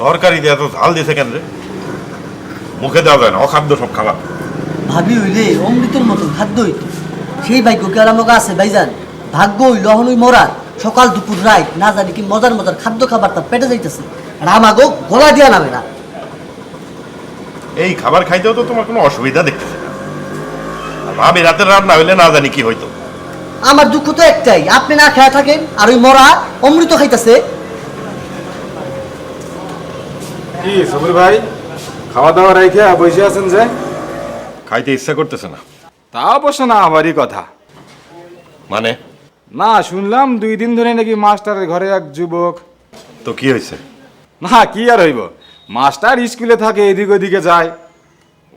তরকারি দিয়ে এত ঝাল দিছে কেন রে? মুখে দেওয়া যায় না অখাদ্য সব খাবার ভাবি হইলে অমৃতের মতন খাদ্য হইতো। সেই ভাগ্য কি আর আমাকে আছে ভাইজান? ভাগ্য হইল এখন ওই মরার। সকাল দুপুর রাত না জানি কি মজার মজার খাদ্য খাবার তার পেটে যাইতেছে। আর আমাগো গলা দিয়া নামে না। এই খাবার খাইতেও তো তোমার কোনো অসুবিধা দেখতেছে ভাবি রাতের রান্না হইলে না জানি কি হইতো। আমার দুঃখ তো একটাই আপনি না খেয়ে থাকেন আর ওই মরা অমৃত খাইতেছে কি সবুর ভাই? খাওয়া দাওয়া রেখে বসে আছেন যে? খাইতে ইচ্ছা করতেছে না। তা অবশ্য না আমারই কথা। মানে? না শুনলাম দুই দিন ধরে নাকি মাস্টারের ঘরে এক যুবক। তো কি হয়েছে? না কি আর হইব? মাস্টার স্কুলে থাকে এদিক ওদিকে যায়।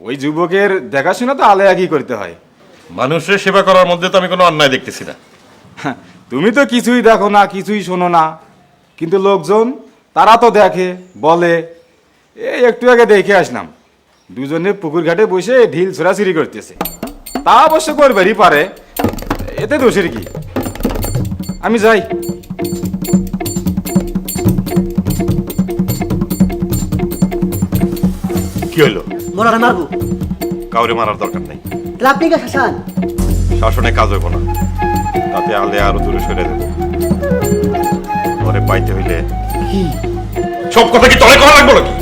ওই যুবকের দেখাশোনা তো আলে একই করতে হয়। মানুষের সেবা করার মধ্যে তো আমি কোনো অন্যায় দেখতেছি না। তুমি তো কিছুই দেখো না কিছুই শোনো না। কিন্তু লোকজন তারা তো দেখে বলে এই একটু আগে দেখে আসলাম। দুজনে পুকুর ঘাটে বসে ঢিল ছোড়াছুরি করতেছে। তা অবশ্য করবারই পারে। এতে দোষের কি? আমি যাই। কি হইল? মরারে মারবো কাউরে মারার দরকার নেই। তাহলে আপনি কে শাসান। শাসনে কাজ হইব না। তাতে আলে আরও দূরে সরে দেব। ঘরে পাইতে হইলে কি? সব কথা কি তলে করা লাগবো নাকি?